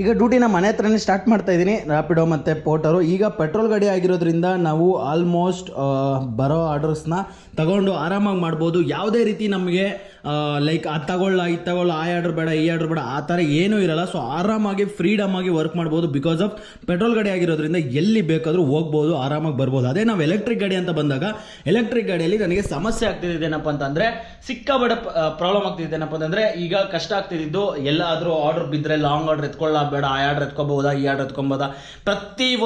ಈಗ ಡ್ಯೂಟಿನ ಮನೆ ಹತ್ರನೇ ಸ್ಟಾರ್ಟ್ ಮಾಡ್ತಾ ಇದ್ದೀನಿ. ರಾಪಿಡೋ ಮತ್ತು ಪೋಟರು ಈಗ ಪೆಟ್ರೋಲ್ ಗಾಡಿ ಆಗಿರೋದ್ರಿಂದ ನಾವು ಆಲ್ಮೋಸ್ಟ್ ಬರೋ ಆರ್ಡರ್ಸ್ನ ತಗೊಂಡು ಆರಾಮಾಗಿ ಮಾಡ್ಬೋದು. ಯಾವುದೇ ರೀತಿ ನಮಗೆ ಲೈಕ್ ಅದು ತಗೊಳ್ಳ ಇದು ತಗೊಳ್ಳ, ಆ ಆರ್ಡ್ರ್ ಬೇಡ, ಈ ಆರ್ಡ್ರ್ ಬೇಡ, ಆ ಥರ ಏನೂ ಇರಲ್ಲ. ಸೊ ಆರಾಮಾಗಿ ಫ್ರೀಡಮ್ ಆಗಿ ವರ್ಕ್ ಮಾಡ್ಬೋದು ಬಿಕಾಸ್ ಆಫ್ ಪೆಟ್ರೋಲ್ ಗಾಡಿ ಆಗಿರೋದ್ರಿಂದ ಎಲ್ಲಿ ಬೇಕಾದರೂ ಹೋಗ್ಬೋದು, ಆರಾಮಾಗಿ ಬರ್ಬೋದು. ಅದೇ ನಾವು ಎಲೆಕ್ಟ್ರಿಕ್ ಗಾಡಿ ಅಂತ ಬಂದಾಗ ಎಲೆಕ್ಟ್ರಿಕ್ ಗಾಡಿಯಲ್ಲಿ ನನಗೆ ಸಮಸ್ಯೆ ಆಗ್ತಿದ್ದೇನಪ್ಪ ಅಂತಂದರೆ ಸಿಕ್ಕಾಬಡ ಪ್ರಾಬ್ಲಮ್ ಆಗ್ತಿದ್ದೇನಪ್ಪ ಅಂತಂದರೆ, ಈಗ ಕಷ್ಟ ಆಗ್ತಿದ್ದು ಎಲ್ಲಾದರೂ ಆರ್ಡರ್ ಬಿದ್ದರೆ ಲಾಂಗ್ ಆರ್ಡರ್ ಎತ್ಕೊಳ್ಳ ಬೇಡ, ಆ ಆರ್ಡರ್ ಎತ್ಕೊಬೋದಾ, ಈ ಆರ್ಡರ್ ಎತ್ಕೊಬೋದಾ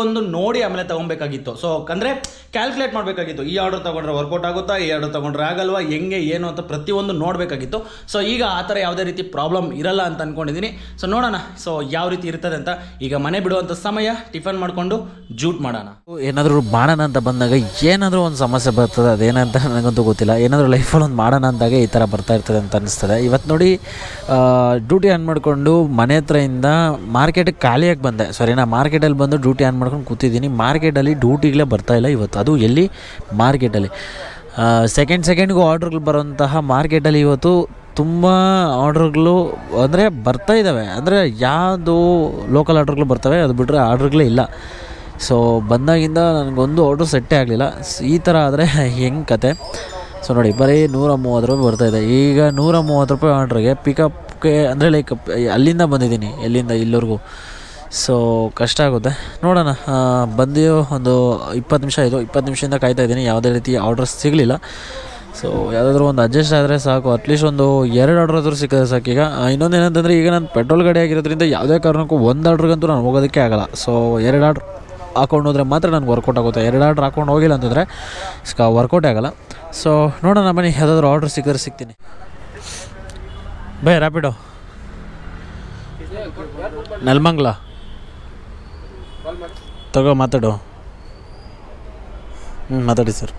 ಒಂದು ನೋಡಿ ಆಮೇಲೆ ತೊಗೊಬೇಕಾಗಿತ್ತು. ಸೊ ಅಂದರೆ ಕ್ಯಾಲ್ಕುಲೇಟ್ ಮಾಡಬೇಕಾಗಿತ್ತು. ಈ ಆರ್ಡರ್ ತೊಗೊಂಡ್ರೆ ವರ್ಕೌಟ್ ಆಗುತ್ತಾ, ಈ ಆರ್ಡರ್ ತೊಗೊಂಡ್ರೆ ಆಗಲ್ವಾ, ಹೆಂಗೆ, ಏನು ಅಂತ ಪ್ರತಿಯೊಂದು ನೋಡಬೇಕಾಗಿತ್ತು ಸೊ ಈಗ ಆ ಥರ ಯಾವುದೇ ರೀತಿ ಪ್ರಾಬ್ಲಮ್ ಇರಲ್ಲ ಅಂತ ಅಂದ್ಕೊಂಡಿದ್ದೀನಿ ಸೊ ನೋಡೋಣ. ಸೊ ಯಾವ ರೀತಿ ಇರ್ತದೆ ಅಂತ. ಈಗ ಮನೆ ಬಿಡುವಂಥ ಸಮಯ, ಟಿಫನ್ ಮಾಡಿಕೊಂಡು ಜೂಟ್ ಮಾಡೋಣ. ಏನಾದರೂ ಮಾಡೋಣ ಅಂತ ಬಂದಾಗ ಏನಾದರೂ ಒಂದು ಸಮಸ್ಯೆ ಬರ್ತದೆ, ಅದೇನಂತ ನನಗಂತೂ ಗೊತ್ತಿಲ್ಲ. ಏನಾದರೂ ಲೈಫಲ್ಲಿ ಒಂದು ಮಾಡೋಣ ಅಂದಾಗ ಈ ಥರ ಬರ್ತಾ ಇರ್ತದೆ ಅಂತ ಅನಿಸ್ತದೆ. ಇವತ್ತು ನೋಡಿ ಡ್ಯೂಟಿ ಆನ್ ಮಾಡಿಕೊಂಡು ಮನೆ ಹತ್ರದಿಂದ ಮಾರ್ಕೆಟಿಗೆ ಖಾಲಿಯಾಗಿ ಬಂದೆ. ಸರಿ ನಾ ಮಾರ್ಕೆಟಲ್ಲಿ ಬಂದು ಡ್ಯೂಟಿ ಆನ್ ಮಾಡ್ಕೊಂಡು ಕೂತಿದ್ದೀನಿ. ಮಾರ್ಕೆಟಲ್ಲಿ ಡ್ಯೂಟಿಗಳೇ ಬರ್ತಾ ಇಲ್ಲ ಇವತ್ತು. ಅದು ಎಲ್ಲಿ? ಮಾರ್ಕೆಟಲ್ಲಿ ಸೆಕೆಂಡ್ ಸೆಕೆಂಡ್ಗೂ ಆರ್ಡ್ರ್ಗಳು ಬರುವಂತಹ ಮಾರ್ಕೆಟಲ್ಲಿ ಇವತ್ತು ತುಂಬ ಆರ್ಡ್ರ್ಗಳು ಅಂದರೆ ಬರ್ತಾ ಇದ್ದಾವೆ ಅಂದರೆ ಯಾವುದು ಲೋಕಲ್ ಆರ್ಡ್ರ್ಗಳು ಬರ್ತವೆ, ಅದು ಬಿಟ್ಟರೆ ಆರ್ಡ್ರ್ಗಳೇ ಇಲ್ಲ. ಸೊ ಬಂದಾಗಿಂದ ನನಗೊಂದು ಆರ್ಡ್ರ್ ಸೆಟ್ಟೇ ಆಗಲಿಲ್ಲ. ಈ ಥರ ಆದರೆ ಹೆಂಗೆ ಕತೆ? ಸೊ ನೋಡಿ, ಬರೀ ನೂರ ಮೂವತ್ತು ರೂಪಾಯಿ ಬರ್ತಾಯಿದೆ ಈಗ ನೂರ ಮೂವತ್ತು ರೂಪಾಯಿ ಆರ್ಡ್ರಿಗೆ ಪಿಕಪ್ಗೆ ಅಂದರೆ ಲೈಕ್ ಅಲ್ಲಿಂದ ಬಂದಿದ್ದೀನಿ, ಎಲ್ಲಿಂದ ಇಲ್ಲಿವರೆಗೂ. ಸೊ ಕಷ್ಟ ಆಗುತ್ತೆ. ನೋಡೋಣ ಬಂದು ಒಂದು ಇಪ್ಪತ್ತು ನಿಮಿಷ ಆಯಿತು ಇಪ್ಪತ್ತು ನಿಮಿಷದಿಂದ ಕಾಯ್ತಾ ಇದ್ದೀನಿ. ಯಾವುದೇ ರೀತಿ ಆರ್ಡರ್ಸ್ ಸಿಗಲಿಲ್ಲ. ಸೊ ಯಾವುದಾದ್ರೂ ಒಂದು ಅಡ್ಜಸ್ಟ್ ಆದರೆ ಸಾಕು. ಅಟ್ಲೀಸ್ಟ್ ಒಂದು ಎರಡು ಆರ್ಡರ್ ಆದರೂ ಸಿಕ್ಕಿದ್ರೆ ಸಾಕು. ಈಗ ಇನ್ನೊಂದು ಏನಂತಂದರೆ, ಈಗ ನಾನು ಪೆಟ್ರೋಲ್ ಗಾಡಿ ಆಗಿರೋದ್ರಿಂದ ಯಾವುದೇ ಕಾರಣಕ್ಕೂ ಒಂದು ಆರ್ಡ್ರಿಗಂತೂ ನಾನು ಹೋಗೋದಕ್ಕೆ ಆಗಲ್ಲ. ಸೊ ಎರಡು ಆರ್ಡ್ರ್ ಹಾಕೊಂಡು ಹೋದರೆ ಮಾತ್ರ ನನಗೆ ವರ್ಕೌಟ್ ಆಗುತ್ತೆ. ಎರಡು ಆರ್ಡ್ರ್ ಹಾಕೊಂಡು ಹೋಗಿಲ್ಲ ಅಂತಂದರೆ ವರ್ಕೌಟೇ ಆಗಲ್ಲ. ಸೊ ನೋಡೋಣ ಬನ್ನಿ, ಯಾವುದಾದ್ರೂ ಆರ್ಡ್ರ್ ಸಿಕ್ಕಿದ್ರೆ ಸಿಗ್ತೀನಿ. By Rapido Nelamangala. ತಗೋ ಮಾತಾಡು. ಹ್ಞೂ ಮಾತಾಡಿ ಸರ್.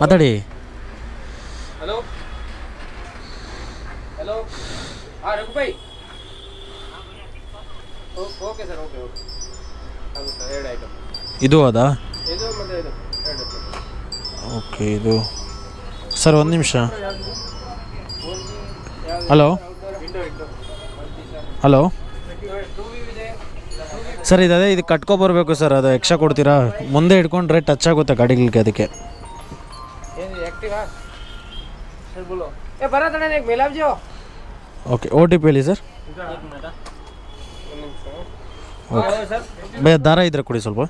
ಮಾತಾಡಿ. ಹಲೋ? ಹಲೋ? ಹಾಂ ರಘು ಭಾಯ್ ಓಕೆ ಸರ್ ಓಕೆ ಓಕೆ. ಎರಡು ಇದು ಅದಾ? ಇದು ಮತ್ತು ಇದು ಎರಡು ಓಕೆ ಇದು. ಸರ್ ಒಂದು ನಿಮಿಷ. ಹಲೋ? ಹಲೋ? ಸರ್ ಇದು ಅದೇ ಬರಬೇಕು ಸರ್ ಅದು ಎಕ್ಸ್ಟ್ರಾ ಕೊಡ್ತೀರಾ? ಮುಂದೆ ಹಿಡ್ಕೊಂಡ್ರೆ ಟಚ್ ಆಗುತ್ತೆ ಗಾಡಿಗಳಿಗೆ ಅದಕ್ಕೆ. ಓಕೆ ಓ ಟಿ ಪಿ ಹೇಳಿ ಸರ್. ಓಕೆ ದಾರ ಇದ್ರೆ ಕೊಡಿ ಸ್ವಲ್ಪ.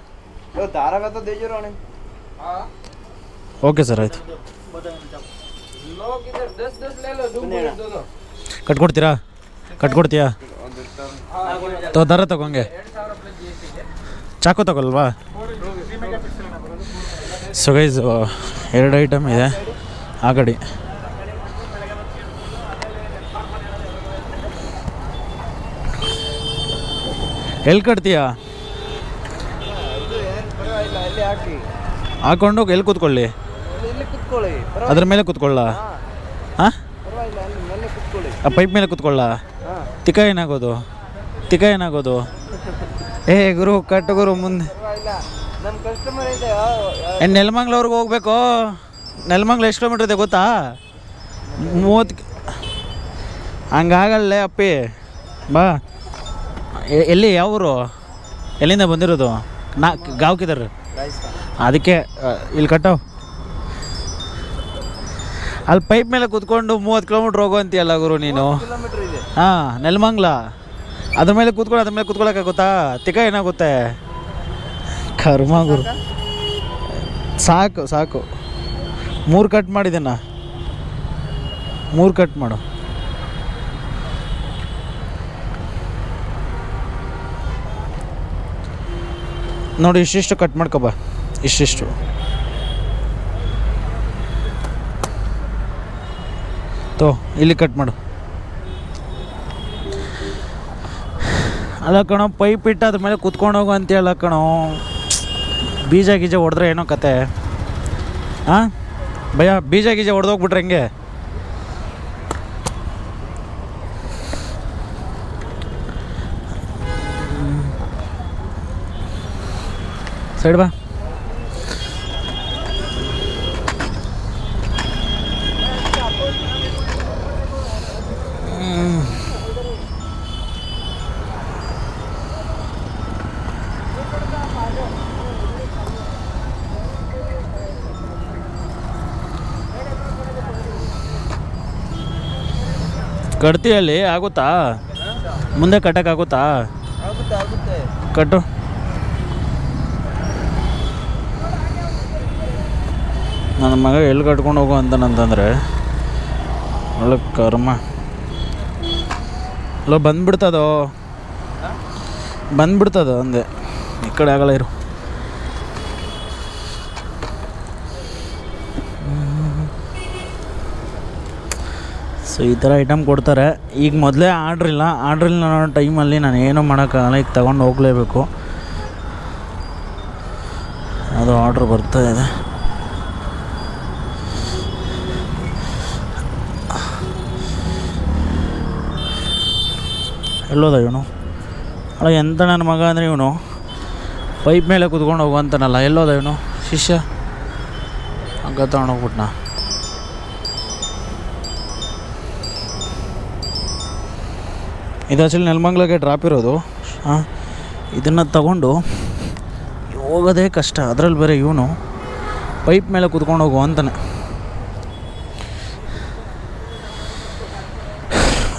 ಓಕೆ ಸರ್ ಆಯಿತು. ಕಟ್ಕೊಡ್ತೀರಾ? ಕಟ್ಕೊಡ್ತೀಯಾ? ತೋ ದಾರ ತಗೊಂಗೆ ಚಾಕು ತಗೊಲ್ವಾ ಸೊ ಗೈಸ್ ಎರಡು ಐಟಮ್ ಇದೆ. ಆ ಕಡೆ. ಎಲ್ಲಿ ಕಟ್ತೀಯಾ? ಹಾಕೊಂಡು ಎಲ್ಲಿ ಕೂತ್ಕೊಳ್ಳಿ? ಅದ್ರ ಮೇಲೆ ಕೂತ್ಕೊಳ್ಳ? ಹಾಂ? ಪೈಪ್ ಮೇಲೆ ಕೂತ್ಕೊಳ್ಳ? ತಿಕ್ಕ ಏನಾಗೋದು? ತಿಕ್ಕ ಏನಾಗೋದು? ಏ ಗುರು ಕಟ್ಟು ಗುರು ಮುಂದೆ. ನೆಲಮಂಗ್ಲವ್ರಿಗೆ ಹೋಗ್ಬೇಕು. ನೆಲಮಂಗ್ಲ ಎಷ್ಟು ಕಿಲೋಮೀಟರ್ ಇದೆ ಗೊತ್ತಾ? ಮೂವತ್ತು ಹಂಗಾಗಲ್ಲೇ ಅಪ್ಪಿ. ಬಾ. ಎಲ್ಲಿ ಯಾವ ಊರು? ಎಲ್ಲಿಂದ ಬಂದಿರೋದು? ನಾ ಗಾವ್ಕಿದಾರ. ಅದಕ್ಕೆ ಇಲ್ಲಿ ಕಟ್ಟವು ಅಲ್ಲಿ ಪೈಪ್ ಮೇಲೆ ಕುತ್ಕೊಂಡು ಮೂವತ್ತು ಕಿಲೋಮೀಟ್ರ್ ಹೋಗೋ ಅಂತೀಯಲ್ಲ ಗುರು ನೀನು? ಹಾಂ ನೆಲಮಂಗ್ಲ. ಅದ್ರ ಮೇಲೆ ಕೂತ್ಕೊಳ್ಳಿ, ಅದ್ರ ಮೇಲೆ ಕೂತ್ಕೊಳ್ಳೋಕ್ಕಾಗುತ್ತಾ ತಿಕ್ಕ ಏನಾಗುತ್ತೆ? ಕರ್ಮ ಗುರು. ಸಾಕು ಸಾಕು. ಮೂರು ಕಟ್ ಮಾಡಿದ್ದೀನ ಮೂರು ಕಟ್ ಮಾಡು. ನೋಡಿ, ಇಷ್ಟಿಷ್ಟು ಕಟ್ ಮಾಡ್ಕೊಬ ಇಷ್ಟಿಷ್ಟು. ತೋ, ಇಲ್ಲಿ ಕಟ್ ಮಾಡು. ಅಲ್ಲ ಕಣೋ, ಪೈಪ್ ಇಟ್ಟು ಅದ್ರ ಮೇಲೆ ಕುತ್ಕೊಂಡು ಹೋಗು ಅಂತೇಳ ಕಣೋ. ಬೀಜ ಗೀಜ ಹೊಡೆದ್ರೆ ಏನೋ ಕತೆ. ಹಾಂ ಭಯ, ಬೀಜ ಗೀಜ ಹೊಡೆದೋಗ್ಬಿಟ್ರೆ ಹೆಂಗೆ? ಸೈಡ್ ಬಾ. ಕಟ್ತೀಯಲ್ಲಿ ಆಗುತ್ತಾ? ಮುಂದೆ ಕಟ್ಟೋಕ್ಕಾಗುತ್ತಾ ಕಟ್ಟು. ನನ್ನ ಮಗ ಎಲ್ಲಿ ಕಟ್ಕೊಂಡು ಹೋಗು ಅಂತನಂತಂದರೆ, ಒಳ್ಳೆ ಕರ್ಮ. ಅಲ್ಲ ಬಂದ್ಬಿಡ್ತದೋ? ಬಂದ್ಬಿಡ್ತದೋ ಅಂದೆ. ಈ ಕಡೆ ಆಗಲ್ಲ ಇರು. ಸೊ ಈ ಥರ ಐಟಮ್ ಕೊಡ್ತಾರೆ. ಈಗ ಮೊದಲೇ ಆರ್ಡ್ರ್ ಇಲ್ಲ. ಆರ್ಡ್ರ್ ಇಲ್ಲ ಅನ್ನೋ ಟೈಮಲ್ಲಿ ನಾನು ಏನೂ ಮಾಡೋಕ್ಕಾಗಲ್ಲ ಈಗ ತೊಗೊಂಡು ಹೋಗಲೇಬೇಕು. ಅದು ಆರ್ಡ್ರ್ ಬರ್ತಾ ಇದೆ. ಎಲ್ಲೋದ ಇವನು? ಅಲ್ಲ, ಎಂತ ನನ್ನ ಮಗ ಅಂದರೆ ಇವನು? ಪೈಪ್ ಮೇಲೆ ಕುತ್ಕೊಂಡು ಹೋಗುವಂತನಲ್ಲ. ಎಲ್ಲೋದ ಇವನು? ಶಿಷ್ಯ? ಹಂಗ ತಗೊಂಡೋಗ್ಬಿಟ್ನಾ ಇದು ಆ್ಯಕ್ಚುಲಿ ನೆಲಮಂಗ್ಲಕ್ಕೆ ಡ್ರಾಪ್ ಇರೋದು. ಇದನ್ನು ತಗೊಂಡು ಹೋಗೋದೇ ಕಷ್ಟ. ಅದರಲ್ಲಿ ಬೇರೆ ಇವನು ಪೈಪ್ ಮೇಲೆ ಕುತ್ಕೊಂಡು ಹೋಗು ಅಂತಾನೆ.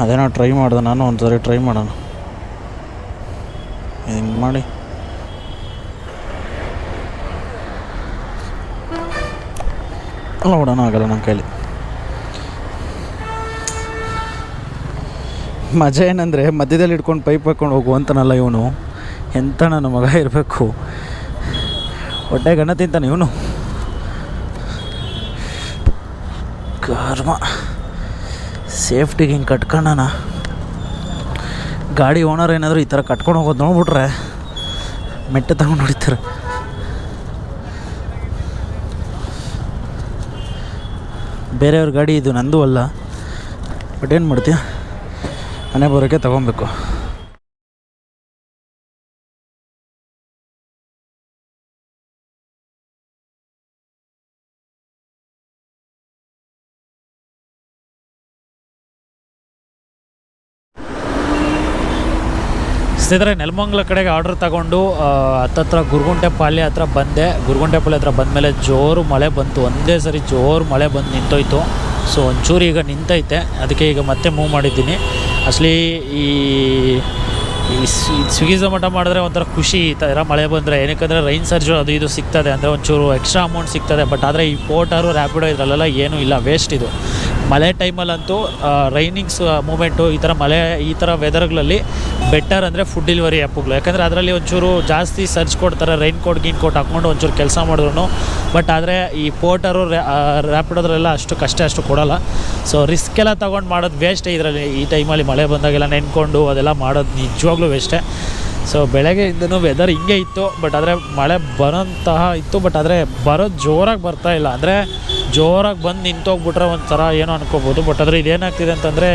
ಅದೇನೋ ಟ್ರೈ ಮಾಡ್ದೆ, ನಾನು ಒಂದು ಸರಿ ಟ್ರೈ ಮಾಡೋಣ. ಹಿಂಗೆ ಮಾಡಿ. ಬಿಡೋಣ, ಆಗಲ್ಲ ನನ್ನ ಕೈಲಿ. ಮಜಾ ಏನಂದರೆ ಮಧ್ಯದಲ್ಲಿ ಇಟ್ಕೊಂಡು ಪೈಪ್ ಹಾಕ್ಕೊಂಡು ಹೋಗುವಂತನಲ್ಲ ಇವನು. ಎಂಥ ನನ್ನ ಮಗ ಇರಬೇಕು. ಹೊಟ್ಟೆ ಗಣ ತಿಂತಾನೆ ಇವನು. ಕರ್ಮ. ಸೇಫ್ಟಿಗೆ ಹಿಂಗೆ ಕಟ್ಕೊಂಡಣ ಗಾಡಿ ಓನರ್ ಏನಾದರೂ ಈ ಥರ ಕಟ್ಕೊಂಡು ಹೋಗೋದು ನೋಡ್ಬಿಟ್ರೆ ಮೆಟ್ಟೆ ತಗೊಂಡು ಹೊಡಿತಾರೆ. ಬೇರೆಯವ್ರ ಗಾಡಿ ಇದು ನಂದು ಅಲ್ಲ. ಬಟ್ ಏನು ಮಾಡ್ತೀಯ? ಮನೆ ಬರೋಕ್ಕೆ ತಗೊಬೇಕು. ಸ್ನೇಹಿತರೆ, ನೆಲಮಂಗ್ಲ ಕಡೆಗೆ ಆರ್ಡ್ರ್ ತಗೊಂಡು ಹತ್ತತ್ರ ಗುರುಗುಂಟೆಪಾಳ್ಯ ಹತ್ರ ಬಂದೆ. ಗುರುಗುಂಟೆಪಾಳ್ಯ ಹತ್ರ ಹತ್ರ ಬಂದಮೇಲೆ ಜೋರು ಮಳೆ ಬಂತು. ಒಂದೇ ಸರಿ ಜೋರು ಮಳೆ ಬಂದು ನಿಂತೋಯ್ತು. ಸೊ ಒಂಚೂರು ಈಗ ನಿಂತೈತೆ. ಅದಕ್ಕೆ ಈಗ ಮತ್ತೆ ಮೂವ್ ಮಾಡಿದ್ದೀನಿ. ಅಸಲಿ ಈ ಈ ಸ್ವಿಗ್ಗಿ ಝೊಮ್ಯಾಟೊ ಮಾಡಿದ್ರೆ ಒಂಥರ ಖುಷಿ ಈ ಥರ ಮಳೆ ಬಂದರೆ. ಏನಕ್ಕಂದರೆ ರೈನ್ ಸರ್ಜು ಅದು ಇದು ಸಿಗ್ತದೆ. ಅಂದರೆ ಒಂಚೂರು ಎಕ್ಸ್ಟ್ರಾ ಅಮೌಂಟ್ ಸಿಗ್ತದೆ. ಬಟ್ ಆದರೆ ಈ ಪೋರ್ಟಾರು ರ್ಯಾಪಿಡೋ ಇದರಲ್ಲೆಲ್ಲ ಏನೂ ಇಲ್ಲ. ವೇಸ್ಟ್ ಇದು. ಮಳೆ ಟೈಮಲ್ಲಂತೂ ರೈನಿಂಗ್ಸ್ ಮೂಮೆಂಟು ಈ ಥರ ಮಳೆ, ಈ ಥರ ವೆದರ್ಗಳಲ್ಲಿ ಬೆಟರ್ ಅಂದರೆ ಫುಡ್ ಡೆಲಿವರಿ ಆ್ಯಪ್ಗಳು ಯಾಕಂದರೆ ಅದರಲ್ಲಿ ಒಂಚೂರು ಜಾಸ್ತಿ ಸರ್ಚ್ ಕೊಡ್ತಾರೆ. ರೈನ್ ಕೋಟ್ ಗೀನ್ ಕೋಟ್ ಹಾಕ್ಕೊಂಡು ಒಂಚೂರು ಕೆಲಸ ಮಾಡಿದ್ರು ಬಟ್ ಆದರೆ ಈ ಪೋರ್ಟಾರು ರ್ಯಾಪಿಡೋದ್ರೆಲ್ಲ ಅಷ್ಟು ಕಷ್ಟ ಅಷ್ಟು ಕೊಡೋಲ್ಲ. ಸೊ ರಿಸ್ಕ್ ಎಲ್ಲ ತೊಗೊಂಡು ಮಾಡೋದು ವೇಸ್ಟೇ ಇದರಲ್ಲಿ. ಈ ಟೈಮಲ್ಲಿ ಮಳೆ ಬಂದಾಗೆಲ್ಲ ನೆನ್ಕೊಂಡು ಅದೆಲ್ಲ ಮಾಡೋದು ನಿಜವಾಗ್ಲೂ ವೇಸ್ಟೇ ಸೊ ಬೆಳಗ್ಗೆಯಿಂದನೂ ವೆದರ್ ಹಿಂಗೆ ಇತ್ತು ಬಟ್ ಆದರೆ ಮಳೆ ಬರೋಂತಹ ಇತ್ತು ಬಟ್ ಆದರೆ ಬರೋದು ಜೋರಾಗಿ ಬರ್ತಾ ಇಲ್ಲ. ಅಂದರೆ ಜೋರಾಗಿ ಬಂದು ನಿಂತೋಗ್ಬಿಟ್ರೆ ಒಂಥರ ಏನೋ ಅನ್ಕೋಬೋದು ಬಟ್ ಆದರೆ ಇದೇನಾಗ್ತಿದೆ ಅಂತಂದರೆ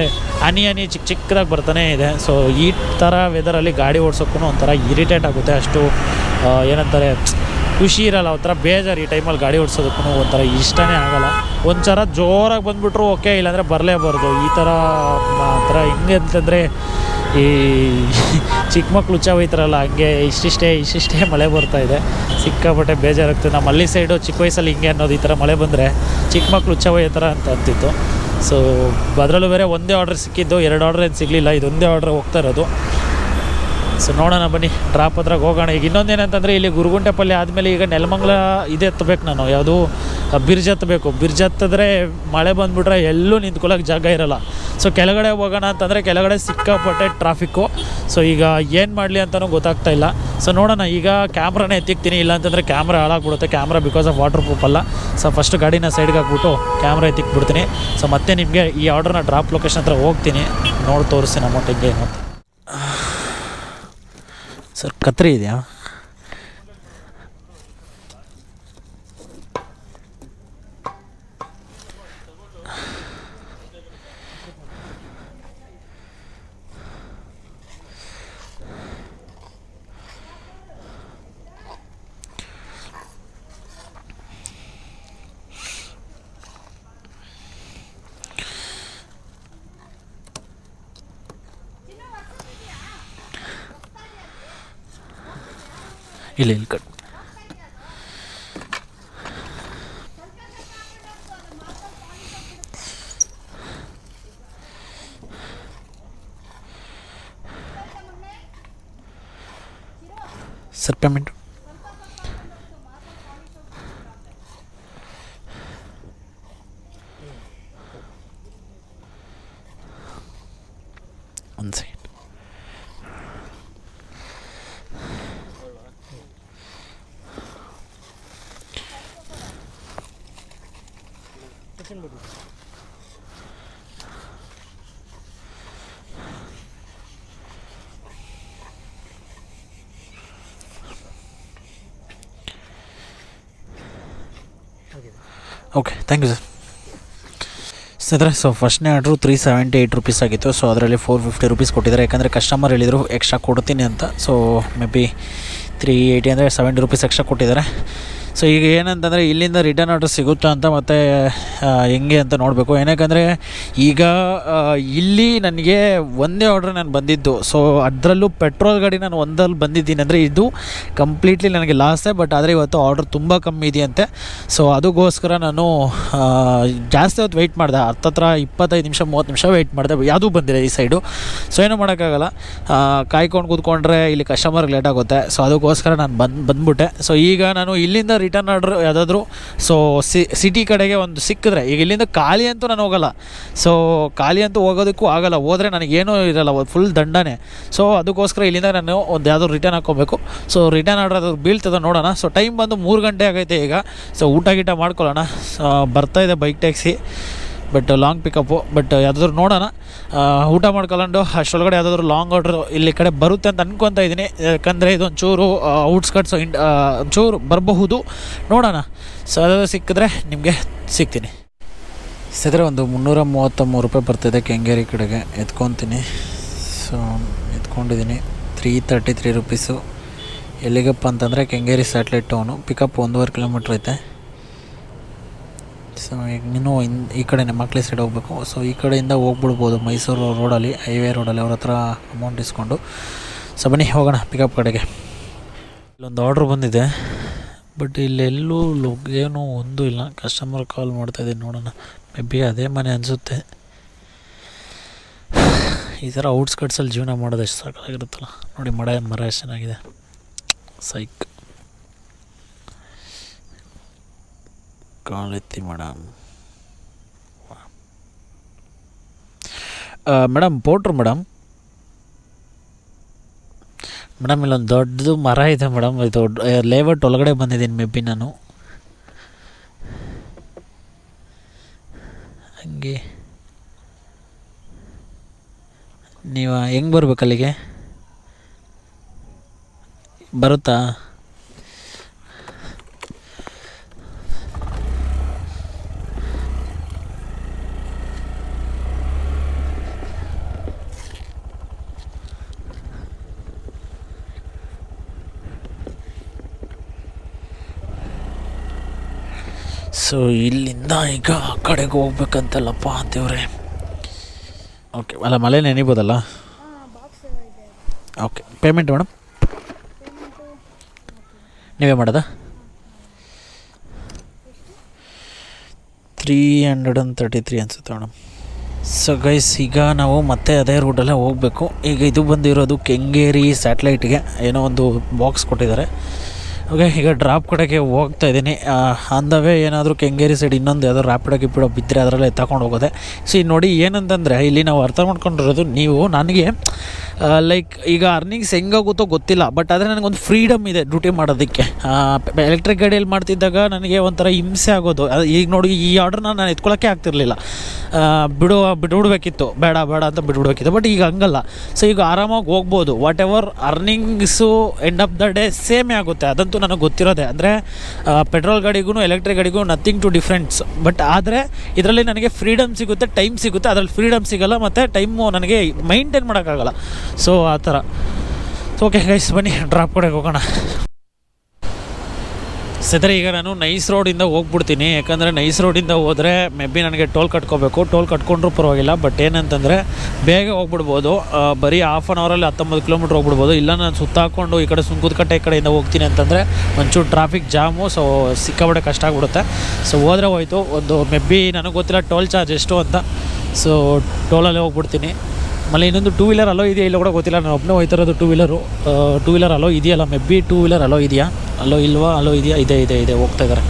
ಹನಿ ಹನಿ ಚಿಕ್ಕ ಚಿಕ್ಕದಾಗಿ ಬರ್ತಾನೆ ಇದೆ. ಸೊ ಈ ಥರ ವೆದರಲ್ಲಿ ಗಾಡಿ ಓಡಿಸೋಕ್ಕೂ ಒಂಥರ ಇರಿಟೇಟ್ ಆಗುತ್ತೆ. ಅಷ್ಟು ಏನಂತಾರೆ, ಖುಷಿ ಇರಲ್ಲ. ಒಂಥರ ಬೇಜಾರು ಈ ಟೈಮಲ್ಲಿ ಗಾಡಿ ಓಡಿಸೋದಕ್ಕೂ ಒಂಥರ ಇಷ್ಟನೇ ಆಗಲ್ಲ. ಒಂಥರ ಜೋರಾಗಿ ಬಂದುಬಿಟ್ರು ಓಕೆ ಇಲ್ಲಾಂದರೆ ಬರಲೇಬಾರ್ದು. ಈ ಥರ ಥರ ಹೆಂಗೆ ಅಂತಂದರೆ ಈ ಚಿಕ್ಕ ಮಕ್ಕಳು ಹೋಯ್ತಾರಲ್ಲ ಹಂಗೆ ಇಷ್ಟಿಷ್ಟೇ ಇಷ್ಟಿಷ್ಟೇ ಮಳೆ ಬರ್ತಾ ಇದೆ. ಸಿಕ್ಕಾಪಟ್ಟೆ ಬೇಜಾರಾಗ್ತದೆ. ನಮ್ಮ ಹಳ್ಳಿ ಸೈಡು ಚಿಕ್ಕ ವಯಸ್ಸಲ್ಲಿ ಹಿಂಗೆ ಅನ್ನೋದು ಈ ಥರ ಮಳೆ ಬಂದರೆ ಚಿಕ್ಕ ಮಕ್ಳು ಹುಚ್ಚ ಹೋಯ್ತಾರ ಅಂತ ಅಂತಿತ್ತು. ಸೊ ಅದರಲ್ಲೂ ಬೇರೆ ಒಂದೇ ಆರ್ಡ್ರ್ ಸಿಕ್ಕಿದ್ದು, ಎರಡು ಆರ್ಡ್ರ್ ಏನು ಸಿಗಲಿಲ್ಲ, ಇದೊಂದೇ ಆರ್ಡ್ರ್ ಹೋಗ್ತಾ ಇರೋದು. ಸೊ ನೋಡೋಣ ಬನ್ನಿ ಡ್ರಾಪ್ ಹತ್ರ ಹೋಗೋಣ. ಈಗ ಇನ್ನೊಂದೇನಂತಂದರೆ, ಇಲ್ಲಿ ಗುರುಗುಂಟೆ ಪಲ್ಯ ಆದಮೇಲೆ ಈಗ ನೆಲಮಂಗ್ಲ ಇದೆ ಎತ್ತಬೇಕು ನಾನು. ಯಾವುದು? ಬಿರ್ಜ್ ಹತ್ತಬೇಕು ಬಿರ್ಜ್ ಹತ್ತಿದ್ರೆ ಮಳೆ ಬಂದುಬಿಟ್ರೆ ಎಲ್ಲೂ ನಿಂತ್ಕೊಳ್ಳೋಕೆ ಜಾಗ ಇರಲ್ಲ. ಸೊ ಕೆಳಗಡೆ ಹೋಗೋಣ ಅಂತಂದರೆ ಕೆಳಗಡೆ ಸಿಕ್ಕಾಪಟ್ಟೆ ಟ್ರಾಫಿಕ್ಕು ಸೊ ಈಗ ಏನು ಮಾಡಲಿ ಅಂತಲೂ ಗೊತ್ತಾಗ್ತಾ ಇಲ್ಲ. ಸೊ ನೋಡೋಣ, ಈಗ ಕ್ಯಾಮ್ರಾನೇ ಎತ್ತಿಕ್ತೀನಿ ಇಲ್ಲ ಅಂತಂದರೆ ಕ್ಯಾಮ್ರಾ ಹಾಳಾಗ್ಬಿಡುತ್ತೆ. Camera because of waterproof ಅಲ್ಲ. ಸೊ ಫಸ್ಟ್ ಗಾಡಿನ ಸೈಡ್ಗೆ ಹಾಕ್ಬಿಟ್ಟು ಕ್ಯಾಮ್ರಾ ಎತ್ತಿಕ್ಬಿಡ್ತೀನಿ. ಸೊ ಮತ್ತೆ ನಿಮಗೆ ಈ ಆರ್ಡ್ರನ್ನ ಡ್ರಾಪ್ ಲೊಕೇಶನ್ ಹತ್ರ ಹೋಗ್ತೀನಿ. ನೋಡಿ ತೋರಿಸ್ತೀನಿ ಅಮೌಂಟ್ ಹೆಂಗೆ ಅಂತ. ಸರ್, ಕತ್ರಿ ಇದೆಯಾ? ಇಲ್ಲ ಇಲ್ಲಿ cut sir payment okay thank you sir sir so ಫಸ್ಟ್ನೇ order three seventy eight rupees ಆಗಿತ್ತು. ಸೊ ಅದರಲ್ಲಿ ಫೋರ್ ಫಿಫ್ಟಿ ರುಪೀಸ್ ಕೊಟ್ಟಿದ್ದಾರೆ. ಯಾಕಂದರೆ ಕಸ್ಟಮರ್ ಹೇಳಿದರು ಎಕ್ಸ್ಟ್ರಾ ಕೊಡ್ತೀನಿ ಅಂತ. So maybe three eighty ಅಂದರೆ ಸೆವೆಂಟಿ ರುಪೀಸ್ ಎಕ್ಸ್ಟ್ರಾ ಕೊಟ್ಟಿದ್ದಾರೆ. ಸೊ ಈಗ ಏನಂತಂದರೆ ಇಲ್ಲಿಂದ ರಿಟರ್ನ್ ಆರ್ಡರ್ ಸಿಗುತ್ತಾ ಅಂತ ಮತ್ತು ಹೆಂಗೆ ಅಂತ ನೋಡಬೇಕು. ಏನಕ್ಕಂದರೆ ಈಗ ಇಲ್ಲಿ ನನಗೆ ಒಂದೇ ಆರ್ಡ್ರ್ ನಾನು ಬಂದಿದ್ದು. ಸೊ ಅದರಲ್ಲೂ ಪೆಟ್ರೋಲ್ ಗಾಡಿ ನಾನು ಒಂದಲ್ಲಿ ಬಂದಿದ್ದೀನಿ ಅಂದರೆ ಇದು ಕಂಪ್ಲೀಟ್ಲಿ ನನಗೆ ಲಾಸೇ ಬಟ್ ಆದರೆ ಇವತ್ತು ಆರ್ಡ್ರ್ ತುಂಬ ಕಮ್ಮಿ ಇದೆಯಂತೆ. ಸೊ ಅದಕ್ಕೋಸ್ಕರ ನಾನು ಜಾಸ್ತಿ ಹೊತ್ತು ವೆಯ್ಟ್ ಮಾಡಿದೆ. ಹತ್ತತ್ರ ಇಪ್ಪತ್ತೈದು ನಿಮಿಷ, ಮೂವತ್ತು ನಿಮಿಷ ವೆಯ್ಟ್ ಮಾಡಿದೆ. ಯಾವುದೂ ಬಂದಿಲ್ಲ ಈ ಸೈಡು ಸೊ ಏನೂ ಮಾಡೋಕ್ಕಾಗಲ್ಲ. ಕಾಯ್ಕೊಂಡು ಕೂತ್ಕೊಂಡ್ರೆ ಇಲ್ಲಿ ಕಸ್ಟಮರ್ಗೆ ಲೇಟ್ ಆಗುತ್ತೆ. ಸೊ ಅದಕ್ಕೋಸ್ಕರ ನಾನು ಬಂದು, ಬಂದ್ಬಿಟ್ಟೆ. ಸೊ ಈಗ ನಾನು ಇಲ್ಲಿಂದ ರಿಟರ್ನ್ ಆರ್ಡ್ರ್ ಯಾವುದಾದ್ರೂ. ಸೊ ಸಿಟಿ ಕಡೆಗೆ ಒಂದು ಸಿಕ್ಕಿದ್ರೆ, ಈಗ ಇಲ್ಲಿಂದ ಖಾಲಿ ಅಂತೂ ನಾನು ಹೋಗಲ್ಲ. ಸೊ ಖಾಲಿ ಅಂತೂ ಹೋಗೋದಕ್ಕೂ ಆಗಲ್ಲ. ಹೋದರೆ ನನಗೇನೂ ಇರಲ್ಲ ಫುಲ್ ದಂಡನೆ. ಸೊ ಅದಕ್ಕೋಸ್ಕರ ಇಲ್ಲಿಂದ ನಾನು ಒಂದು ಯಾವುದೋ ರಿಟರ್ನ್ ಹಾಕ್ಕೋಬೇಕು. ಸೊ ರಿಟರ್ನ್ ಆರ್ಡರ್ ಅದು ಬೀಳ್ತದೆ ನೋಡೋಣ. ಸೊ ಟೈಮ್ ಬಂದು ಮೂರು ಗಂಟೆ ಆಗೈತೆ ಈಗ. ಸೊ ಊಟ ಗೀಟ ಮಾಡ್ಕೊಳ್ಳೋಣ. ಬರ್ತಾ ಇದೆ bike taxi but long pickup but ಯಾವುದಾದ್ರು ನೋಡೋಣ. ಊಟ ಮಾಡ್ಕೊಂಡು ಅಷ್ಟೊಳಗಡೆ ಯಾವುದಾದ್ರು ಲಾಂಗ್ ಆರ್ಡ್ರ್ ಇಲ್ಲಿ ಕಡೆ ಬರುತ್ತೆ ಅಂತ ಅನ್ಕೊತಾ ಇದ್ದೀನಿ. ಯಾಕಂದರೆ ಇದೊಂದು ಚೂರು ಔಟ್ಸ್ಕಟ್ಸ್ ಇಂಡ್ ಚೂರು ಬರಬಹುದು. ನೋಡೋಣ. ಸೊ ಅದು ಸಿಕ್ಕಿದ್ರೆ ನಿಮಗೆ ಸಿಗ್ತೀನಿ. ಸಿದ್ರೆ ಒಂದು ಮುನ್ನೂರ ಮೂವತ್ತ ರೂಪಾಯಿ ಬರ್ತಿದೆ ಕೆಂಗೇರಿ ಕಡೆಗೆ. ಎತ್ಕೊತೀನಿ. ಸೊ ಎತ್ಕೊಂಡಿದ್ದೀನಿ. ತ್ರೀ ತರ್ಟಿ ತ್ರೀ ರುಪೀಸು ಎಲ್ಲಿಗಪ್ಪ ಅಂತಂದರೆ ಕೆಂಗೇರಿ ಸ್ಯಾಟ್ಲೈಟ್ ಟೌನು ಪಿಕಪ್ ಒಂದೂವರೆ ಕಿಲೋಮೀಟ್ರ್ ಐತೆ. ಸೊ ಇನ್ನೂ ಇನ್, ಈ ಕಡೆನೇ ಮಕ್ಳಿ ಸೈಡ್ ಹೋಗಬೇಕು. ಸೊ ಈ ಕಡೆಯಿಂದ ಹೋಗ್ಬಿಡ್ಬೋದು ಮೈಸೂರು ರೋಡಲ್ಲಿ, ಹೈವೇ ರೋಡಲ್ಲಿ ಅವ್ರ ಹತ್ರ ಅಮೌಂಟ್ ಇಸ್ಕೊಂಡು. ಸೊ ಬನ್ನಿ, ಹೋಗೋಣ ಪಿಕಪ್ ಕಡೆಗೆ. ಇಲ್ಲೊಂದು ಆರ್ಡ್ರ್ ಬಂದಿದೆ. ಬಟ್ ಇಲ್ಲೆಲ್ಲೂ ಲೊಗ್ ಏನೂ ಒಂದೂ ಇಲ್ಲ. ಕಸ್ಟಮರ್ ಕಾಲ್ ಮಾಡ್ತಾಯಿದ್ದೀನಿ ನೋಡೋಣ. ಮೇ ಬಿ ಅದೇ ಮನೆ ಅನಿಸುತ್ತೆ. ಈ ಥರ ಔಟ್ಸ್ಕಟ್ಸಲ್ಲಿ ಜೀವನ ಮಾಡೋದು ಎಷ್ಟು ಸಾಕಾಗಿರುತ್ತಲ್ಲ ನೋಡಿ, ಮಡ ಮರ ಎಷ್ಟು ಚೆನ್ನಾಗಿದೆ. ಸೈಕ್ ಕಾಲೆತ್ತಿ ಮೇಡಮ್ ಮೇಡಮ್ ಪೋಟ್ರು ಮೇಡಮ್ ಮೇಡಮ್ ಇಲ್ಲೊಂದು ದೊಡ್ಡದು ಮರ ಇದೆ ಮೇಡಮ್ ಇದು ಲೇಔಟ್ ಒಳಗಡೆ ಬಂದಿದ್ದೀನಿ ಮೇ ಬಿ ನಾನು ಹಂಗೆ ನೀವು ಹೆಂಗೆ ಬರ್ಬೇಕು ಅಲ್ಲಿಗೆ ಬರುತ್ತಾ ಸೊ ಇಲ್ಲಿಂದ ಈಗ ಆ ಕಡೆಗೆ ಹೋಗ್ಬೇಕಂತಲ್ಲಪ್ಪ ದೇವ್ರೆ ಓಕೆ ಅಲ್ಲ ಮಳೆ ನೆನಿಬೋದಲ್ಲ? ಓಕೆ ಪೇಮೆಂಟ್ ಮೇಡಮ್ ನೀವೇ ಮಾಡೋದಾ? Three hundred and thirty three ಅನಿಸುತ್ತೆ ಮೇಡಮ್ ಸೊ ಗೈಸ್ ಈಗ ನಾವು ಮತ್ತೆ ಅದೇ ರೂಟಲ್ಲೇ ಹೋಗಬೇಕು. ಈಗ ಇದು ಬಂದಿರೋದು ಕೆಂಗೇರಿ ಸ್ಯಾಟ್ಲೈಟ್ಗೆ ಏನೋ ಒಂದು ಬಾಕ್ಸ್ ಕೊಟ್ಟಿದ್ದಾರೆ. ಓಕೆ ಈಗ ಡ್ರಾಪ್ ಕಡೆಗೆ ಹೋಗ್ತಾ ಇದ್ದೀನಿ. ಆನ್ ದ ವೇ ಏನಾದರೂ ಕೆಂಗೇರಿ ಸೈಡ್ ಇನ್ನೊಂದು ಯಾವುದೋ ರ್ಯಾಪಿಡೋ ಗಿಪಿಡೋ ಬಿದ್ದರೆ ಅದರಲ್ಲೇ ತಗೊಂಡು ಹೋಗೋದೆ. ಸೊ ನೋಡಿ ಏನಂತಂದರೆ, ಇಲ್ಲಿ ನಾವು ಅರ್ಥ ಮಾಡ್ಕೊಂಡಿರೋದು ನೀವು, ನನಗೆ ಲೈಕ್ ಈಗ ಅರ್ನಿಂಗ್ಸ್ ಹೆಂಗಾಗುತ್ತೋ ಗೊತ್ತಿಲ್ಲ ಬಟ್ ಆದರೆ ನನಗೊಂದು ಫ್ರೀಡಮ್ ಇದೆ ಡ್ಯೂಟಿ ಮಾಡೋದಕ್ಕೆ. ಎಲೆಕ್ಟ್ರಿಕ್ ಗಾಡಿಯಲ್ಲಿ ಮಾಡ್ತಿದ್ದಾಗ ನನಗೆ ಒಂಥರ ಹಿಂಸೆ ಆಗೋದು. ಈಗ ನೋಡಿ, ಈ ಆರ್ಡ್ರನ್ನ ನಾನು ಎತ್ಕೊಳ್ಳೋಕ್ಕೆ ಆಗ್ತಿರ್ಲಿಲ್ಲ. ಬಿಡು, ಬಿಟ್ಬಿಡ್ಬೇಕಿತ್ತು. ಬೇಡ ಬೇಡ ಅಂತ ಬಿಟ್ಬಿಡ್ಬೇಕಿತ್ತು ಬಟ್ ಈಗ ಹಂಗಲ್ಲ. ಸೊ ಈಗ ಆರಾಮಾಗಿ ಹೋಗ್ಬೋದು. Whatever earnings end of the day ಸೇಮೇ ಆಗುತ್ತೆ. ಅದಂತೂ ನನಗೆ ಗೊತ್ತಿರೋದೆ. ಅಂದರೆ ಪೆಟ್ರೋಲ್ ಗಾಡಿಗೂ ಎಲೆಕ್ಟ್ರಿಕ್ ಗಾಡಿಗೂ ನಥಿಂಗ್ ಟು ಡಿಫ್ರೆನ್ಸ್ ಬಟ್ ಆದರೆ, ಇದರಲ್ಲಿ ನನಗೆ ಫ್ರೀಡಮ್ ಸಿಗುತ್ತೆ ಟೈಮ್ ಸಿಗುತ್ತೆ. ಅದರಲ್ಲಿ ಫ್ರೀಡಮ್ ಸಿಗಲ್ಲ ಮತ್ತು ಟೈಮು ನನಗೆ ಮೈಂಟೈನ್ ಮಾಡೋಕ್ಕಾಗಲ್ಲ. ಸೊ ಆ ಥರ. ಓಕೆ ಗೈಸ್ ಬನ್ನಿ ಡ್ರಾಪ್ ಕೊಡೋಕೆ ಹೋಗೋಣ. ಸದ್ರೆ, ಈಗ ನಾನು ನೈಸ್ ರೋಡಿಂದ ಹೋಗ್ಬಿಡ್ತೀನಿ. ಯಾಕಂದರೆ ನೈಸ್ ರೋಡಿಂದ ಹೋದರೆ ಮೇ ಬಿ ನನಗೆ ಟೋಲ್ ಕಟ್ಕೋಬೇಕು. ಟೋಲ್ ಕಟ್ಕೊಂಡ್ರೂ ಪರವಾಗಿಲ್ಲ ಬಟ್ ಏನಂತಂದರೆ ಬೇಗ ಹೋಗ್ಬಿಡ್ಬೋದು. ಬರೀ ಹಾಫ್ ಆನ್ ಅವರಲ್ಲಿ ಹತ್ತೊಂಬತ್ತು ಕಿಲೋಮೀಟ್ರ್ ಹೋಗ್ಬಿಡ್ಬೋದು. ಇಲ್ಲ, ನಾನು ಸುತ್ತಾಕೊಂಡು ಈ ಕಡೆ ಸುಂಕುದಕಟ್ಟೆ ಈ ಕಡೆಯಿಂದ ಹೋಗ್ತೀನಿ ಅಂತಂದರೆ ಒಂಚೂರು ಟ್ರಾಫಿಕ್ ಜಾಮು ಸೊ ಸಿಕ್ಕಾಬಡೆ ಕಷ್ಟ ಆಗ್ಬಿಡುತ್ತೆ. ಸೊ ಹೋದರೆ ಹೋಯ್ತು. ಒಂದು ಮೇ ಬಿ ನನಗೆ ಗೊತ್ತಿಲ್ಲ ಟೋಲ್ ಚಾರ್ಜ್ ಎಷ್ಟು ಅಂತ. ಸೊ ಟೋಲಲ್ಲೇ ಹೋಗ್ಬಿಡ್ತೀನಿ. ಆಮೇಲೆ ಇನ್ನೊಂದು ಟೂ ವೀಲರ್ ಅಲೋ ಇದೆಯಾ ಇಲ್ಲ ಕೂಡ ಗೊತ್ತಿಲ್ಲ. ನಾನು ಒಬ್ಬನೇ ಹೋಯ್ತಾ ಇರೋದು two wheeler two wheeler allow ಇದೆಯಲ್ಲ maybe two wheeler allow ಇದೆಯಾ? ಅಲೋ ಇಲ್ವಾ? ಅಲೋ ಇದೆಯಾ? ಇದೆ ಇದೆ ಇದೆ. ಹೋಗ್ತಾ ಇದ್ದಾರೆ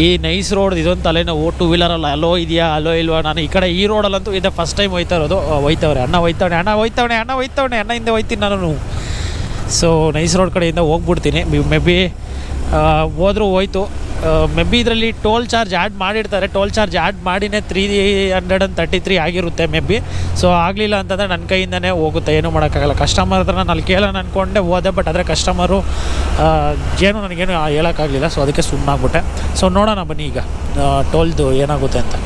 ಈ ನೈಸ್ ರೋಡ್ ಇದೊಂದು ತಲೆನೋವು. ಟೂ ವೀಲರಲ್ಲ ಅಲೋ ಇದೆಯಾ? ಅಲೋ ಇಲ್ವಾ? ನಾನು ಈ ಕಡೆ ಈ ರೋಡಲ್ಲಂತೂ ಇದೆ. ಫಸ್ಟ್ ಟೈಮ್ ಹೋಯ್ತಾ ಇರೋದು. ಹೋಯ್ತವ್ರೆ. ಅಣ್ಣ ಹೋಯ್ತವಣೆ ಅಣ್ಣ ಹೋಯ್ತವಣೆ ಅಣ್ಣ ಹೋಯ್ತವಣೆ ಅಣ್ಣ ಹಿಂದೆ ಹೋಯ್ತೀನಿ ನಾನು ಸೊ ನೈಸ್ ರೋಡ್ ಕಡೆಯಿಂದ ಹೋಗ್ಬಿಡ್ತೀನಿ. ಮೆ ಬಿ ಹೋದ್ರೂ ಹೋಯ್ತು. ಮೇ ಬಿ ಇದರಲ್ಲಿ ಟೋಲ್ ಚಾರ್ಜ್ ಆ್ಯಡ್ ಮಾಡಿರ್ತಾರೆ. ಟೋಲ್ ಚಾರ್ಜ್ ಆ್ಯಡ್ ಮಾಡಿನೇ three hundred and thirty three ಆಗಿರುತ್ತೆ ಮೇ ಬಿ ಸೊ ಆಗಲಿಲ್ಲ ಅಂತಂದರೆ ನನ್ನ ಕೈಯಿಂದನೇ ಹೋಗುತ್ತೆ. ಏನೂ ಮಾಡೋಕ್ಕಾಗಲ್ಲ. ಕಸ್ಟಮರ್ ಹತ್ರ ನಾನು ಅಲ್ಲಿ ಕೇಳೋಣ ಅಂದ್ಕೊಂಡೆ ಹೋದೆ ಬಟ್ ಆದರೆ ಕಸ್ಟಮರು ಏನು ನನಗೇನು ಹೇಳೋಕ್ಕಾಗಲಿಲ್ಲ. ಸೊ ಅದಕ್ಕೆ ಸುಮ್ಮನಾಗ್ಬಿಟ್ಟೆ ಸೊ ನೋಡೋಣ ಬನ್ನಿ ಈಗ. ಟೋಲ್ದು ಏನಾಗುತ್ತೆ ಅಂತ.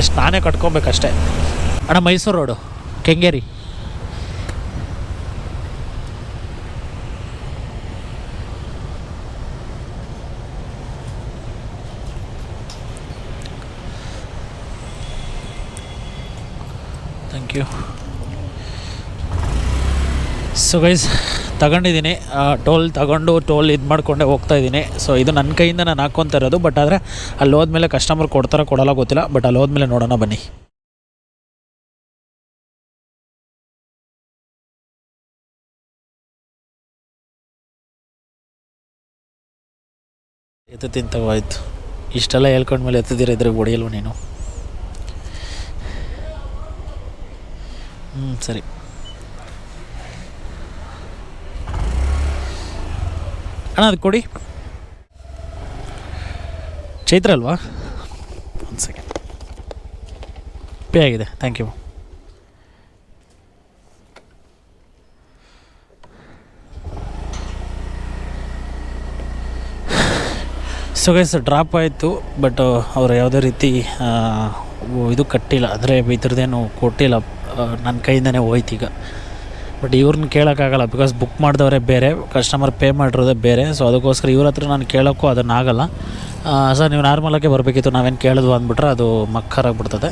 ಎಷ್ಟು ನಾನೇ ಕಟ್ಕೊಬೇಕಷ್ಟೇ. ಅಣ್ಣ, ಮೈಸೂರು ರೋಡು. ಕೆಂಗೇರಿ. ಯು. ಸೊ ಗೈಸ್ ತಗೊಂಡಿದ್ದೀನಿ. ಟೋಲ್ ತಗೊಂಡು ಟೋಲ್ ಇದು ಮಾಡ್ಕೊಂಡೆ ಹೋಗ್ತಾ ಇದ್ದೀನಿ. ಸೊ ಇದು ನನ್ನ ಕೈಯಿಂದ ನಾನು ಹಾಕ್ಕೊತಾ ಇರೋದು ಬಟ್ ಆದರೆ ಅಲ್ಲಿ ಹೋದ್ಮೇಲೆ ಕಸ್ಟಮರ್ ಕೊಡ್ತಾರೋ ಕೊಡಲ್ಲ ಗೊತ್ತಿಲ್ಲ ಬಟ್ ಅಲ್ಲಿ ಹೋದ್ಮೇಲೆ ನೋಡೋಣ ಬನ್ನಿ. ಎತ್ತು ತಿಂತವ ಆಯ್ತು. ಇಷ್ಟೆಲ್ಲ ಹೇಳ್ಕೊಂಡ್ಮೇಲೆ ಎತ್ತದಿರ ಇದ್ರೆ ಹೊಡೆಯಲ್ವ ನೀನು? ಹ್ಞೂ ಸರಿ. ಅಣ್ಣ ಅದು ಕೊಡಿ. ಚೈತ್ರ ಅಲ್ವಾ? ಒಂದು ಸೆಕೆಂಡ್ ಪೇ ಆಗಿದೆ thank you so guys drop ಆಯಿತು ಬಟ್ ಅವ್ರು ಯಾವುದೇ ರೀತಿ ಇದು ಕಟ್ಟಿಲ್ಲ. ಅಂದರೆ ಇದ್ರದ್ದೇನು ಕೊಟ್ಟಿಲ್ಲ. ನನ್ನ ಕೈಯಿಂದನೇ ಹೋಯ್ತು ಈಗ. ಬಟ್ ಇವ್ರನ್ನ ಕೇಳೋಕ್ಕಾಗಲ್ಲ ಬಿಕಾಸ್ ಬುಕ್ ಮಾಡಿದವರೇ ಬೇರೆ ಕಸ್ಟಮರ್ ಪೇ ಮಾಡಿರೋದೇ ಬೇರೆ ಸೊ ಅದಕ್ಕೋಸ್ಕರ ಇವ್ರ ಹತ್ರ ನಾನು ಕೇಳೋಕ್ಕೂ ಅದನ್ನಾಗಲ್ಲ ಸರ್ ನೀವು ನಾರ್ಮಲಾಗೆ ಬರಬೇಕಿತ್ತು, ನಾವೇನು ಕೇಳಿದ್ವು ಅಂದ್ಬಿಟ್ರೆ ಅದು ಮಕ್ಕರಾಗ್ಬಿಡ್ತದೆ.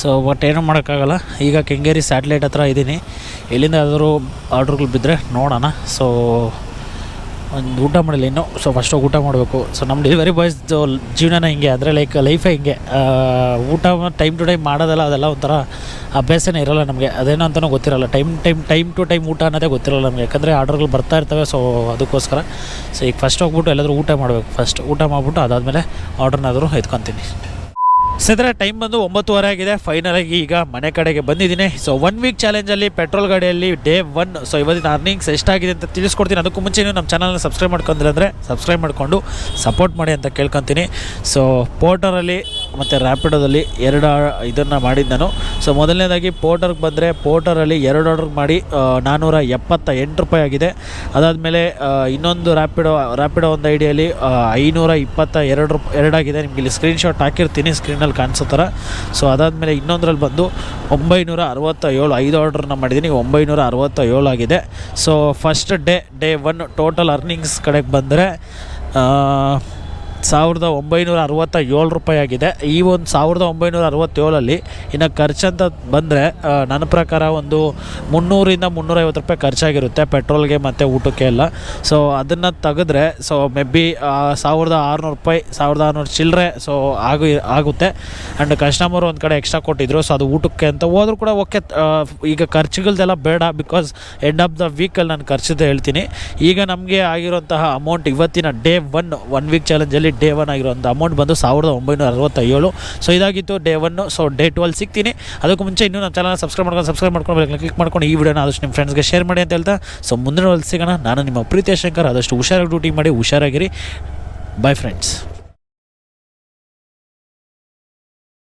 ಸೊ ಬಟ್ ಏನೂ ಮಾಡೋಕ್ಕಾಗಲ್ಲ, ಈಗ ಕೆಂಗೇರಿ ಸ್ಯಾಟ್ಲೈಟ್ ಹತ್ರ ಇದ್ದೀನಿ ಎಲ್ಲಿಂದ ಯಾವ್ದಾದ್ರು ಆರ್ಡ್ರ್ಗಳು ಬಿದ್ದರೆ ನೋಡೋಣ. ಸೊ ಒಂದು ಊಟ ಮಾಡಿಲ್ಲ ಇನ್ನೂ. ಸೊ ಫಸ್ಟ್ ಊಟ ಮಾಡಬೇಕು. ಸೊ ನಮ್ಮ ಡೆಲಿವರಿ ಬಾಯ್ಸ್ ಜೀವನನ ಹಿಂಗೆ, ಅಂದರೆ ಲೈಕ್ ಲೈಫೇ ಹಿಂಗೆ. ಊಟ ಟೈಮ್ ಟು ಟೈಮ್ ಮಾಡೋದಲ್ಲ, ಅದೆಲ್ಲ ಒಂಥರ ಅಭ್ಯಾಸನೇ ಇರೋಲ್ಲ ನಮಗೆ. ಅದೇನೋ ಅಂತಲೂ ಗೊತ್ತಿರಲ್ಲ. Time time time to time ಊಟ ಅನ್ನೋದೇ ಗೊತ್ತಿರಲ್ಲ ನಮಗೆ. ಯಾಕಂದರೆ ಆರ್ಡರ್ಗಳು ಬರ್ತಾ ಇರ್ತವೆ ಸೊ ಅದಕ್ಕೋಸ್ಕರ. ಸೊ ಈಗ ಫಸ್ಟ್ ಹೋಗ್ಬಿಟ್ಟು ಎಲ್ಲಾದರೂ ಊಟ ಮಾಡಬೇಕು. ಫಸ್ಟ್ ಊಟ ಮಾಡಿಬಿಟ್ಟು ಅದಾದಮೇಲೆ ಆರ್ಡ್ರನ್ನಾದರೂ ಎತ್ಕೊತೀನಿ. ಸ್ನೇಹಿತರೆ ಟೈಮ್ ಬಂದು ಒಂಬತ್ತುವರೆ ಆಗಿದೆ. ಫೈನಲ್ ಆಗಿ ಈಗ ಮನೆ ಕಡೆಗೆ ಬಂದಿದ್ದೀನಿ. ಸೊ ಒನ್ ವೀಕ್ ಚಾಲೆಂಜಲ್ಲಿ ಪೆಟ್ರೋಲ್ ಗಾಡಿಯಲ್ಲಿ ಡೇ ಒನ್ ಸೊ ಇವತ್ತಿನ ಅರ್ನಿಂಗ್ಸ್ ಎಷ್ಟಾಗಿದೆ ಅಂತ ತಿಳಿಸ್ಕೊಡ್ತೀನಿ. ಅದಕ್ಕೂ ಮುಂಚೆ ನೀವು ನಮ್ಮ ಚಾನಲ್ನ ಸಬ್ಸ್ಕ್ರೈಬ್ ಮಾಡ್ಕೊಂಡ್ರೆ ಅಂದರೆ ಸಬ್ಸ್ಕ್ರೈಬ್ ಮಾಡಿಕೊಂಡು ಸಪೋರ್ಟ್ ಮಾಡಿ ಅಂತ ಕೇಳ್ಕೊತೀನಿ. ಸೊ ಪೋರ್ಟರಲ್ಲಿ ಮತ್ತು ರ್ಯಾಪಿಡೋದಲ್ಲಿ ಎರಡು ಇದನ್ನು ಮಾಡಿದ್ದು ನಾನು. ಸೊ ಮೊದಲನೇದಾಗಿ ಪೋರ್ಟರ್ಗೆ ಬಂದರೆ ಪೋರ್ಟರಲ್ಲಿ ಎರಡು ಆರ್ಡರ್ ಮಾಡಿ ನಾನ್ನೂರ ಎಪ್ಪತ್ತ ಎಂಟು ರೂಪಾಯಿ ಆಗಿದೆ. ಅದಾದಮೇಲೆ ಇನ್ನೊಂದು ರ್ಯಾಪಿಡೋ ರ್ಯಾಪಿಡೋ ಒಂದು ಐಡಿಯಲ್ಲಿ ಐನೂರ ಇಪ್ಪತ್ತ ಎರಡು ರೂಪಾಯಿ ಎರಡಾಗಿದೆ ನಿಮಗೆ ಇಲ್ಲಿ ಸ್ಕ್ರೀನ್ಶಾಟ್ ಹಾಕಿರ್ತೀನಿ ಸ್ಕ್ರೀನಲ್ಲಿ ಕಾಣಿಸೋ ಥರ. ಸೊ ಅದಾದಮೇಲೆ ಇನ್ನೊಂದರಲ್ಲಿ ಬಂದು ಒಂಬೈನೂರ ಅರವತ್ತ ಏಳು ಐದು ಆರ್ಡ್ರನ್ನ ಮಾಡಿದ್ದೀನಿ. ಒಂಬೈನೂರ ಅರವತ್ತ ಏಳು ಆಗಿದೆ. So first day day one total earnings ಕಡೆಗೆ ಬಂದರೆ ಸಾವಿರದ ಒಂಬೈನೂರ ಅರವತ್ತ ಏಳು ರೂಪಾಯಿ ಆಗಿದೆ ಈ ಒಂದು ಸಾವಿರದ ಒಂಬೈನೂರ ಅರವತ್ತೇಳಲ್ಲಿ ಇನ್ನು ಖರ್ಚಂತ ಬಂದರೆ ನನ್ನ ಪ್ರಕಾರ ಒಂದು ಮುನ್ನೂರಿಂದ ಮುನ್ನೂರೈವತ್ತು ರೂಪಾಯಿ ಖರ್ಚಾಗಿರುತ್ತೆ ಪೆಟ್ರೋಲ್ಗೆ ಮತ್ತು ಊಟಕ್ಕೆ ಎಲ್ಲ ಸೊ ಅದನ್ನು ತೆಗೆದ್ರೆ ಸೊ ಮೇ ಬಿ ಸಾವಿರದ ಆರುನೂರು ರೂಪಾಯಿ ಸಾವಿರದ ಆರುನೂರು ಚಿಲ್ಲರೆ ಸೊ ಆಗು ಆಗುತ್ತೆ ಆ್ಯಂಡ್ ಕಸ್ಟಮರ್ ಒಂದು ಕಡೆ ಎಕ್ಸ್ಟ್ರಾ ಕೊಟ್ಟಿದ್ರು ಸೊ ಅದು ಊಟಕ್ಕೆ ಅಂತ ಹೋದ್ರು ಕೂಡ ಓಕೆ ಈಗ ಖರ್ಚುಗಳ್ದೆಲ್ಲ ಬೇಡ ಬಿಕಾಸ್ ಎಂಡ್ ಆಫ್ ದ ವೀಕಲ್ಲಿ ನಾನು ಖರ್ಚಿದ್ದೆ ಹೇಳ್ತೀನಿ ಈಗ ನಮಗೆ ಆಗಿರುವಂತಹ ಅಮೌಂಟ್ ಇವತ್ತಿನ ಡೇ ಒನ್ ಒನ್ ವೀಕ್ ಚಾಲೆಂಜಲ್ಲಿ ಡೇ ಒನ್ ಆಗಿರೋಂಥ ಅಮೌಂಟ್ ಬಂದು ಸಾವಿರದ ಒಂಬೈನೂರ ಅರವತ್ತೇಳು ಸೊ ಇದಾಗಿತ್ತು day one so day twelve ಸಿಗ್ತೀನಿ. ಅದಕ್ಕೂ ಮುಂಚೆ ಇನ್ನೂ ನಮ್ಮ ಚಾನಲ್ ಸಬ್ಸ್ಕ್ರೈಬ್ ಮಾಡ್ಕೊಂಡು ಸಬ್ಸ್ಕ್ರೈಬ್ ಮಾಡ್ಕೊಂಡು ಕ್ಲಿಕ್ ಮಾಡ್ಕೊಂಡು ಈ ವಿಡಿಯೋನ ಆದಷ್ಟು ನಿಮ್ಮ ಫ್ರೆಂಡ್ಸ್ಗೆ ಶೇರ್ ಮಾಡಿ ಅಂತ ಹೇಳ್ತಾ ಸೊ ಮುಂದಿನ ಸಿಗೋಣ. ನಾನು ನಿಮ್ಮ ಪ್ರೀತಿಯ ಶಂಕರ್, ಆದಷ್ಟು ಹುಷಾರಾಗಿ ಡ್ಯೂಟಿ ಮಾಡಿ, ಹುಷಾರಾಗಿರಿ. Bye friends